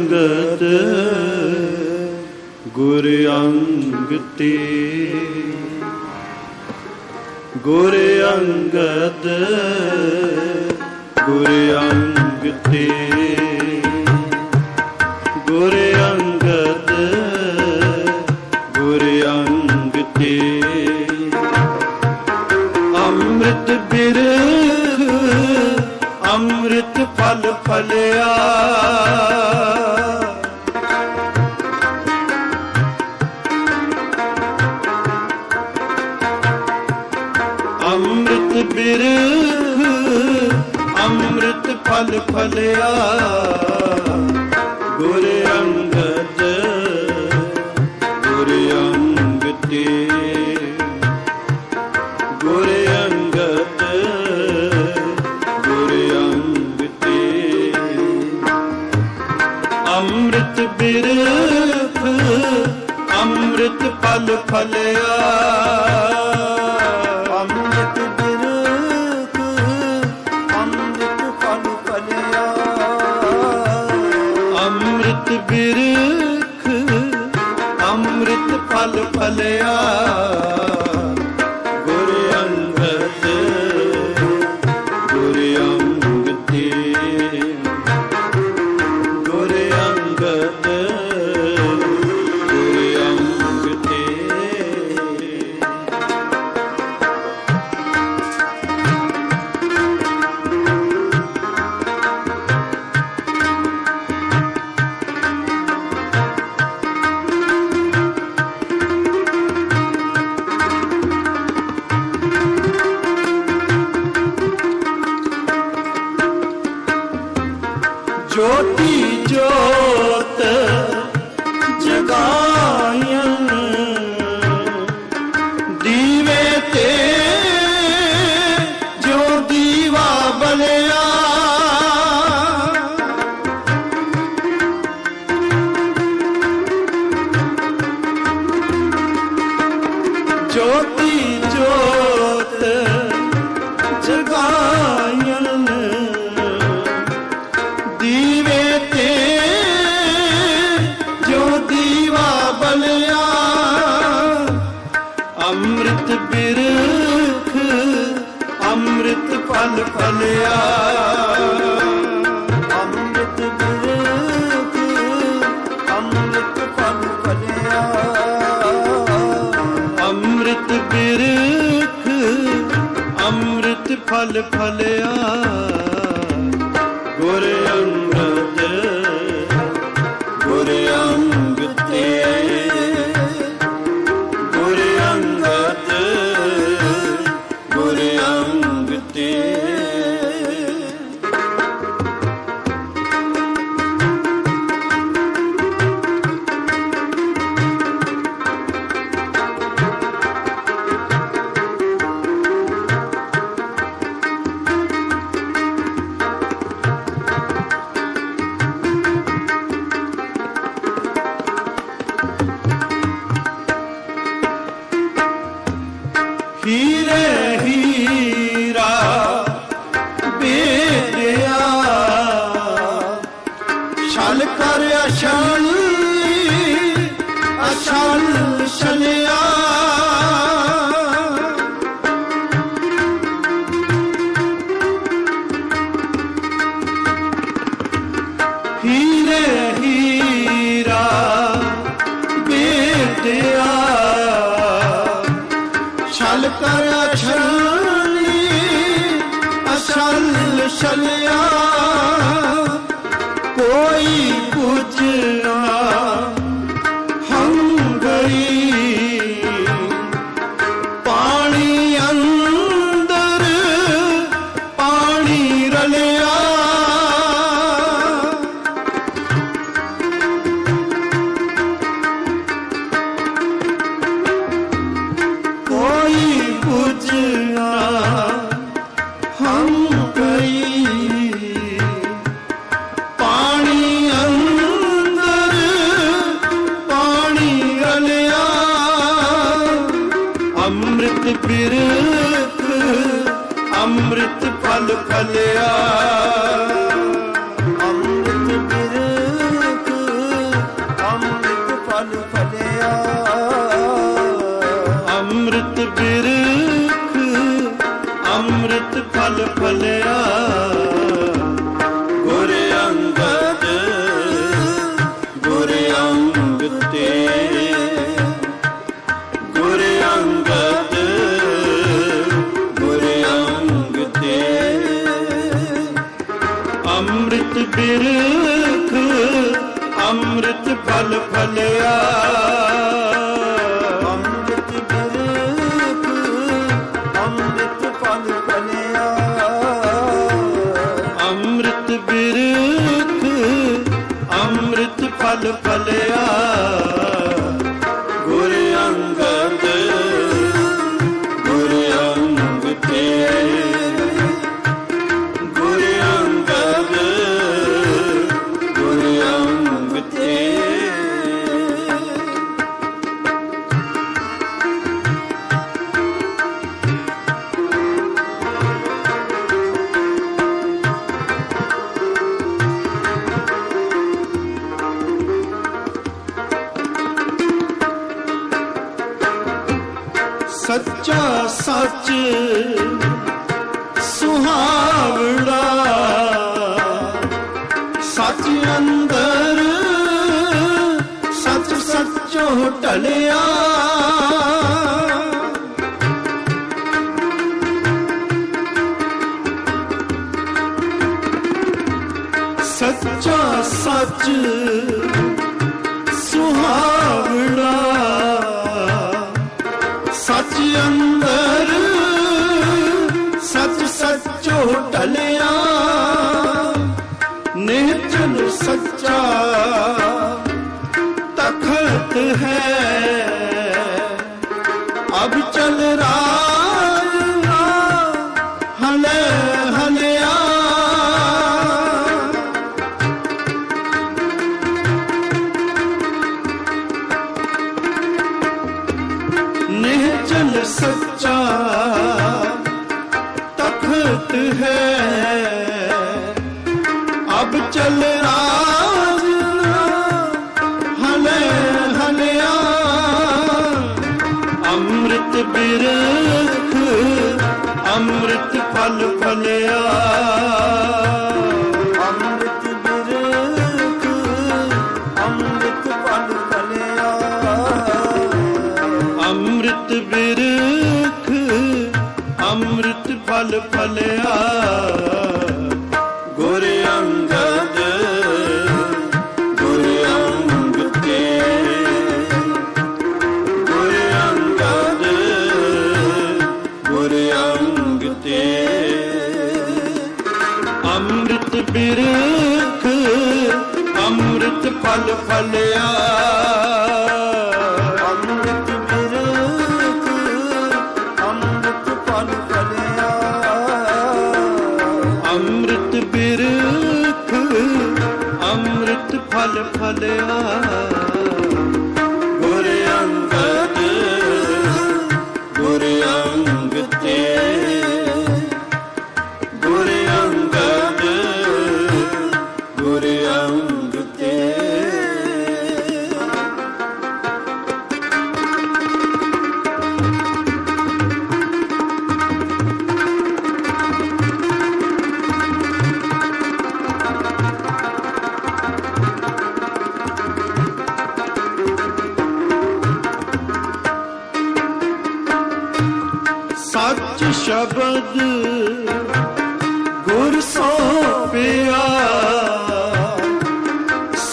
ਅੰਗਦ ਗੁਰ ਅੰਗ ਤੇ। ਗੁਰ ਅੰਗਦ ਗੁਰ ਅੰਗ ਤੇ। ਗੁਰ ਅੰਗਦ ਗੁਰ ਅੰਗ ਤੇ। ਅੰਮ੍ਰਿਤ ਬਿਰਖ ਅੰਮ੍ਰਿਤ ਫਲ ਫਲਿਆ। ਬਿਰਖ ਅੰਮ੍ਰਿਤ ਫਲ ਫਲਿਆ। ਗੁਰ ਅੰਗਦ, ਗੁਰ ਅੰਗਤੇ ਗੁਰ ਅੰਗਦ, ਗੁਰ ਅੰਗਤੇ ਅੰਮ੍ਰਿਤ ਬਿਰਖ, ਅੰਮ੍ਰਿਤ ਫਲ ਫਲਿਆ। ਜੋਤੀ ਜੋਤ ਜਗਾਇਨ ਦੀਵੇ ਤੇ ਜੋ ਦੀਵਾ ਬਲਿਆ। ਜੋਤੀ ਜੋਤ ਅੰਮ੍ਰਿਤ ਫਲਿਆ ਅੰਮ੍ਰਿਤ ਬਿਰਖ ਅੰਮ੍ਰਿਤ ਫਲ ਫਲਿਆ ਅੰਮ੍ਰਿਤ ਬਿਰਖ ਅੰਮ੍ਰਿਤ ਫਲ ਫਲਿਆ। ਕਰ ਅਸਲ ਅਛਲ ਛਲਿਆ ਹੀਰੇ ਹੀਰਾ ਬੇਟਿਆ ਛਲ ਕਰ ਅਸਲ ਅਛਲ ਛਲਿਆ ਸੱਚ ਅੰਦਰ ਸੱਚ ਸੱਚੋ ਢਲਿਆ। ਸੱਚਾ ਸੱਚ ਸੁਹਾਵੜਾ ਸੱਚ ਅੰਦਰ ਸੱਚ ਸੱਚੋ ਢਲਿਆ। ਨਿਰਜਨ ਸੱਚਾ ਤਖਤ ਹੈ। ਅਬ ਚਲ ਰਾਜ ਹਲੇ ਹਲਿਆ। ਨਿਹਚਲ ਸੱਚਾ ਤਖਤ ਹੈ। ਚਲ ਰਾਜ ਹਲੇ ਹਲਿਆ ਅੰਮ੍ਰਿਤ ਬਿਰਖ ਅੰਮ੍ਰਿਤ ਫਲ ਫਲਿਆ ਅੰਮ੍ਰਿਤ ਬਿਰਖ ਅੰਮ੍ਰਿਤ ਫਲ ਫਲਿਆ ਅੰਮ੍ਰਿਤ ਬਿਰਖ ਅੰਮ੍ਰਿਤ ਫਲ ਫਲਿਆ ਫਲ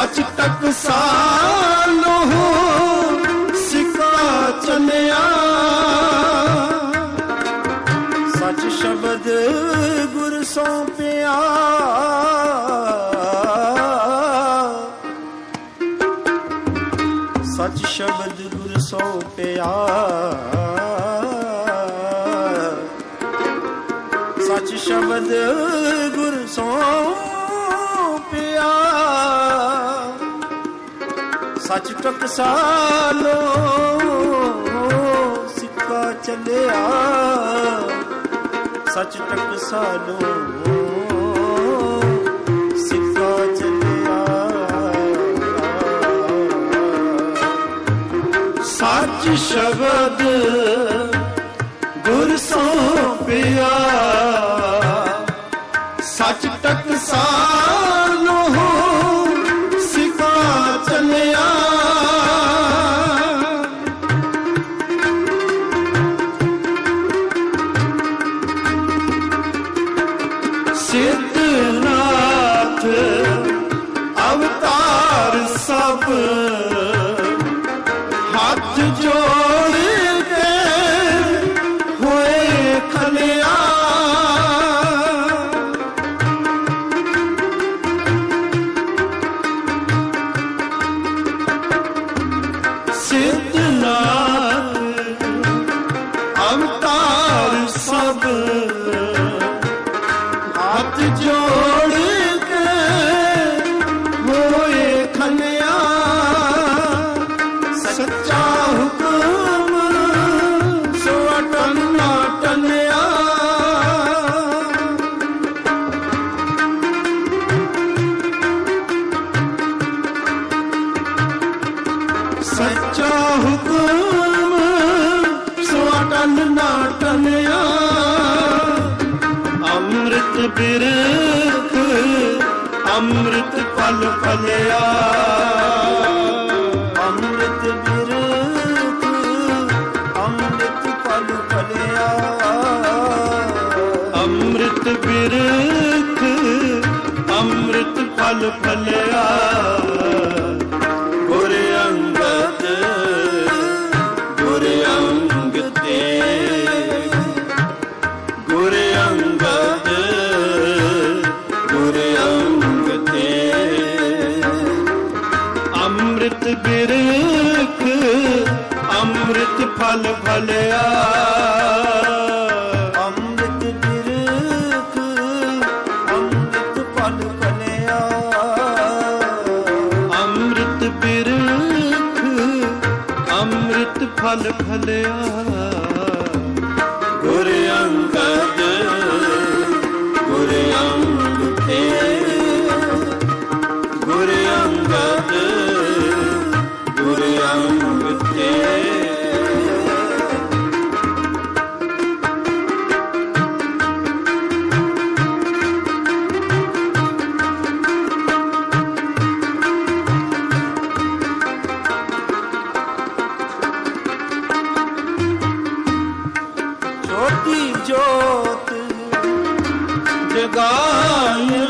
ਸੱਚ ਤੱਕ ਸਾਲੋ ਸਿੱਕਾ ਚਲਿਆ ਸੱਚ ਸ਼ਬਦ ਗੁਰ ਸੌਂਪਿਆ ਸੱਚ ਸ਼ਬਦ ਗੁਰ ਸੌਂਪਿਆ ਸੱਚ ਟਕਸਾਲੋ ਸਿੱਕਾ ਚੱਲਿਆ। ਸੱਚ ਟਕਸਾਲੋ ਸਿੱਕਾ ਚੱਲਿਆ। ਸੱਚ ਸ਼ਬਦ ਗੁਰ ਸੋਪਿਆ ਸੱਚ ਟਕਸਾਲੋ ਫਲ ਫਲਿਆ। ਗੁਰ ਅੰਗਦ, ਗੁਰ ਅੰਗ ਤੇ। ਗੁਰ ਅੰਗਦ, ਗੁਰ ਅੰਗ ਅੰਮ੍ਰਿਤ ਬਿਰਖ, ਅੰਮ੍ਰਿਤ ਫਲ ਫਲਿਆ। हलिया ਗਾਇਨ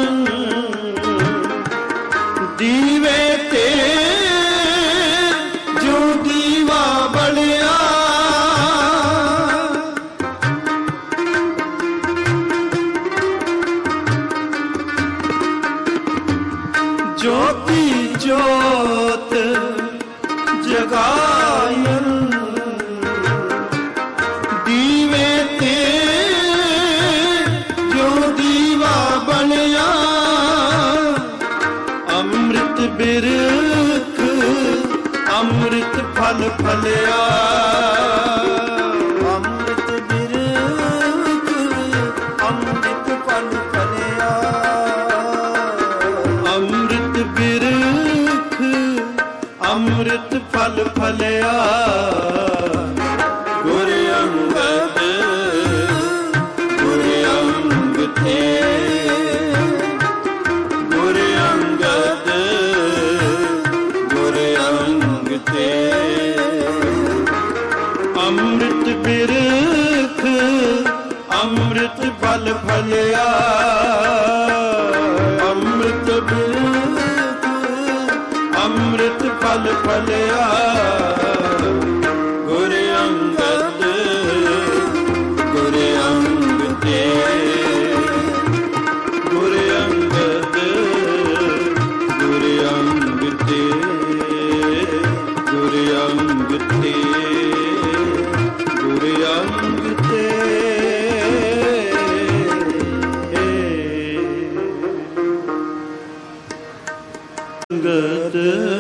ਬਿਰਖ ਅੰਮ੍ਰਿਤ ਫਲ ਫਲਿਆ। ਅੰਮ੍ਰਿਤ ਬਿਰਖ ਅੰਮ੍ਰਿਤ ਫਲ ਫਲਿਆ। ਅੰਮ੍ਰਿਤ ਬਿਰਖ ਅੰਮ੍ਰਿਤ ਫਲ ਫਲਿਆ। ਗੁਰ ਅੰਗਦ ਫਲਿਆ